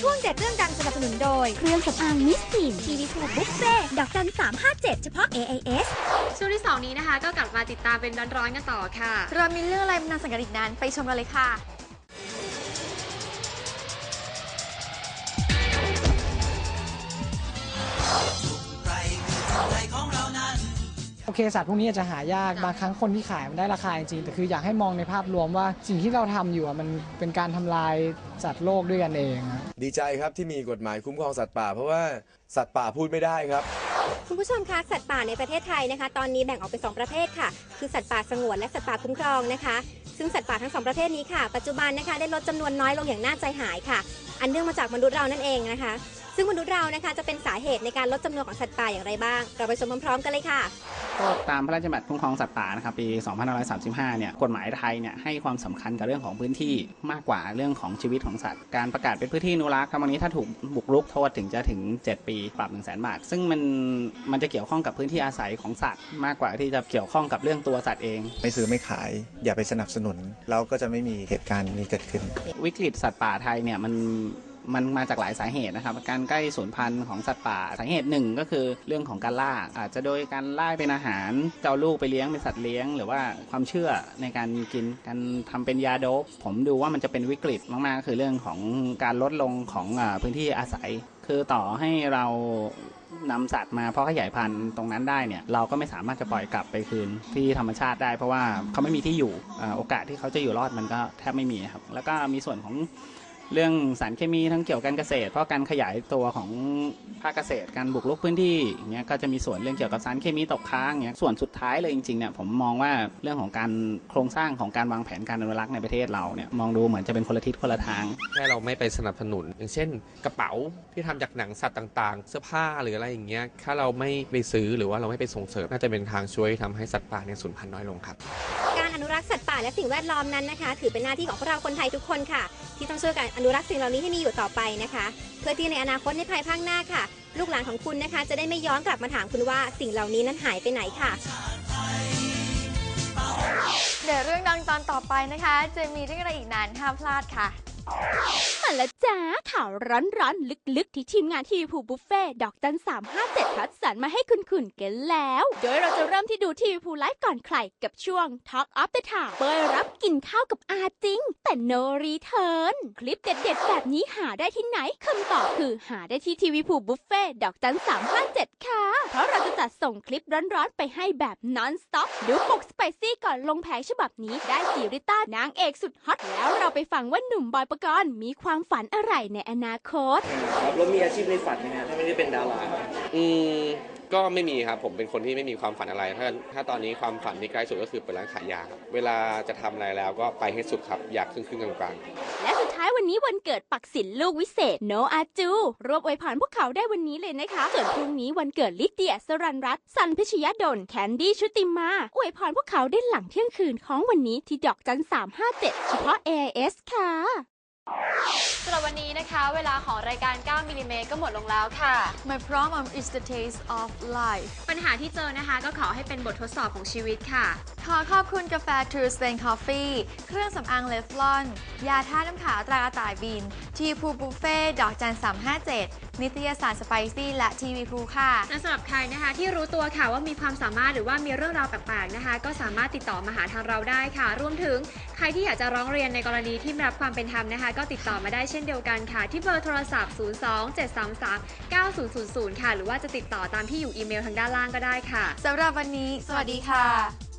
ช่วงเด็ดเรื่องดังสนับสนุนโดย เครื่องสำอางมิสทีนทีวีพูบุฟเฟ่ดอกจัน357เฉพาะ AIS ช่วงที่ 2 นี้นะคะ ก็กลับมาติดตามเป็นร้อนๆกันต่อค่ะ เรามีเรื่องอะไรมานาสังกัดอีกนั้นไปชมกันเลยค่ะ อเคสัตว์พวกนี้อาจจะหายากบางครั้งคนที่ขายมันได้ราคาจริงๆแต่คืออยากให้มองในภาพรวมว่าสิ่งที่เราทำอยู่อะมันเป็นการทำลายสัตว์โลกด้วยกันเองอะดีใจครับที่มีกฎหมายคุ้มครองสัตว์ป่า เพราะว่าสัตว์ป่าพูดไม่ได้ครับคุณผู้ชมคะสัตว์ป่าในประเทศไทยนะคะ ตอนนี้แบ่งออกเป็นสองประเภทค่ะ คือสัตว์ป่าสงวนและสัตว์ป่าคุ้มครองนะคะ ซึ่งสัตว์ป่าทั้งสองประเภทนี้ค่ะ ปัจจุบันนะคะได้ลดจำนวนน้อยลงอย่างน่าใจหายค่ะ อันเนื่องมาจากมนุษย์เรานั่นเองนะคะ ซึ่งมนุษย์เรานะคะจะเป็นสาเหตุในการลดจำนวนของสัตว์ป่าอย่างไรบ้าง เราไปชมพร้อมๆกันเลยค่ะ ก็ตามพระราชบัญญัติคุ้มครองสัตว์ป่านะครับปี 2535 เนี่ยกฎหมายไทยเนี่ยให้ความสำคัญกับเรื่องของพื้นที่มากกว่าเรื่องของชีวิตของสัตว์ การประกาศเป็นพื้นที่อนุรักษ์ครับวันนี้ถ้าถูกบุกรุกโทษถึงจะถึง 7 ปีปรับ1 0 0 0 0แบาท ซึ่งมันมันจะเกี่ยวข้องกับพื้นที่อาศัยของสัตว์ มากกว่าที่จะเกี่ยวข้องกับเรื่องตัวสัตว์เอง ไม่ซื้อไม่ขาย อย่าไปสนับสนุนแล้วก็จะไม่มีเหตุการณ์นี้เกิดขึ้น วิกฤตสัตว์ป่าไทยเนี่ยมัน มันมาจากหลายสาเหตุนะครับ การใกล้สูญพันธุ์ของสัตว์ป่าสาเหตุหนึ่งก็คือเรื่องของการล่าอาจจะโดยการล่าเป็นอาหารเจ้าลูกไปเลี้ยงเป็นสัตว์เลี้ยง หรือว่าความเชื่อในการกินการทำเป็นยาโดปผมดูว่ามันจะเป็นวิกฤตมากๆ คือเรื่องของการลดลงของพื้นที่อาศัย คือต่อให้เรานำสัตว์มาเพาะขยายพันธุ์ตรงนั้นได้เนี่ยเราก็ไม่สามารถจะปล่อยกลับไปคืนที่ธรรมชาติได้เพราะว่าเขาไม่มีที่อยู่โอกาสที่เขาจะอยู่รอดมันก็แทบไม่มีครับแล้วก็มีส่วนของ เรื่องสารเคมีทั้งเกี่ยวกับการเกษตร เพราะการขยายตัวของภาคเกษตรการบุกรุกพื้นที่อย่างเงี้ยก็จะมีส่วนเรื่องเกี่ยวกับสารเคมีตกค้างอย่างเงี้ยส่วนสุดท้ายเลยจริงๆเนี่ยผมมองว่าเรื่องของการโครงสร้างของการวางแผนการอนุรักษ์ในประเทศเราเนี่ยมองดูเหมือนจะเป็นคนละทิศคนละทางแค่เราไม่ไปสนับสนุน อย่างเช่น กระเป๋าที่ทำจากหนังสัตว์ต่าง ๆ เสื้อผ้าหรืออะไรอย่างเงี้ยถ้าเราไม่ไปซื้อหรือว่าเราไม่ไปส่งเสริมน่าจะเป็นทางช่วยทำให้สัตว์ป่าเนี่ยสูญพันธุ์น้อยลงครับการอนุรักษ์สัตว์ป่าและสิ่งแวดล้อมนั้นนะคะ ถือเป็นหน้าที่ของพวกเราคนไทยทุกคนค่ะ ที่ต้องช่วยกันอนุรักษ์สิ่งเหล่านี้ให้มีอยู่ต่อไปนะคะ เพื่อที่ในอนาคตในภายภาคหน้าค่ะ ลูกหลานของคุณนะคะ จะได้ไม่ย้อนกลับมาถามคุณว่าสิ่งเหล่านี้นั้นหายไปไหนค่ะเดี๋ยวเรื่องดังตอนต่อไปนะคะ จะมีเรื่องอะไรอีกนั้นห้ามพลาดค่ะ มาแล้วจ้าข่าวร้อนร้อนๆ ลึกๆ ที่ทีมงานทีวีภูบุฟเฟ่ดอกจันสามห้าเจ็ดคัดสรรมาให้คุณคุณกันแล้ว โดยเราจะเริ่มที่ดูทีวีภูไลฟ์ก่อนใครกับช่วง Talk of the Town เปิดรับกินข้าวกับอาจริง แต่ no return คลิปเด็ดๆ แบบนี้หาได้ที่ไหนคำตอบคือหาได้ที่ทีวีภูบุฟเฟ่ดอกจันสามห้าเจ็ดค่ะ จะจัดส่งคลิปร้อนๆ ไปให้แบบ non stop ดูปกสไปซี่ก่อนลงแผงฉบับนี้ได้สีริต้านางเอกสุดฮอตแล้วเราไปฟังว่าหนุ่มบอยปกรณ์มีความฝันอะไรในอนาคตครับแล้วมีอาชีพในฝันไหมฮะถ้าไม่ได้เป็นดาราอืมก็ไม่มีครับผมเป็นคนที่ไม่มีความฝันอะไร ถ้าถ้าตอนนี้ความฝันที่ใกล้สุดก็คือเปิดร้านขายยาครับเวลาจะทำอะไรแล้วก็ไปให้สุดครับอยากครึ่งครึ่งๆกลางๆและสุด ท้ายวันนี้วันเกิดปักศิลลูกวิเศษโนอาจู รวบอวยพรพวกเขาได้วันนี้เลยนะคะ ส่วนพรุ่งนี้วันเกิดลิเดียสรันรัตน์สันพิชยดลแคนดี้ชุติมาอวยพรพวกเขาได้หลังเที่ยงคืนของวันนี้ที่ดอกจัน357 เฉพาะ AIS ค่ะ สำหรับวันนี้นะคะ เวลาของรายการ 9 มิลลิเมตรก็หมดลงแล้วค่ะ My problem is the taste of life ปัญหาที่เจอนะคะ ก็ขอให้เป็นบททดสอบของชีวิตค่ะ ขอขอบคุณกาแฟ True Spain Coffee เครื่องสำอางเลฟลอน ยาท่าน้ำขาวตรากระต่ายบิน ทีพูบุฟเฟ่ดอกจัน357 นิตยสารสไปซี่และทีวีพูค่ะ และสำหรับใครนะคะที่รู้ตัวค่ะว่ามีความสามารถหรือว่ามีเรื่องราวแปลกๆนะคะ ก็สามารถติดต่อมาหาทางเราได้ค่ะ รวมถึงใครที่อยากจะร้องเรียนในกรณีที่ไม่รับความเป็นธรรมนะคะ ก็ติดต่อมาได้เช่นเดียวกันค่ะ ที่เบอร์โทรศัพท์ 027339000 ค่ะ หรือว่าจะติดต่อตามที่อยู่อีเมลทางด้านล่างก็ได้ค่ะสำหรับวันนี้ สวัสดีค่ะ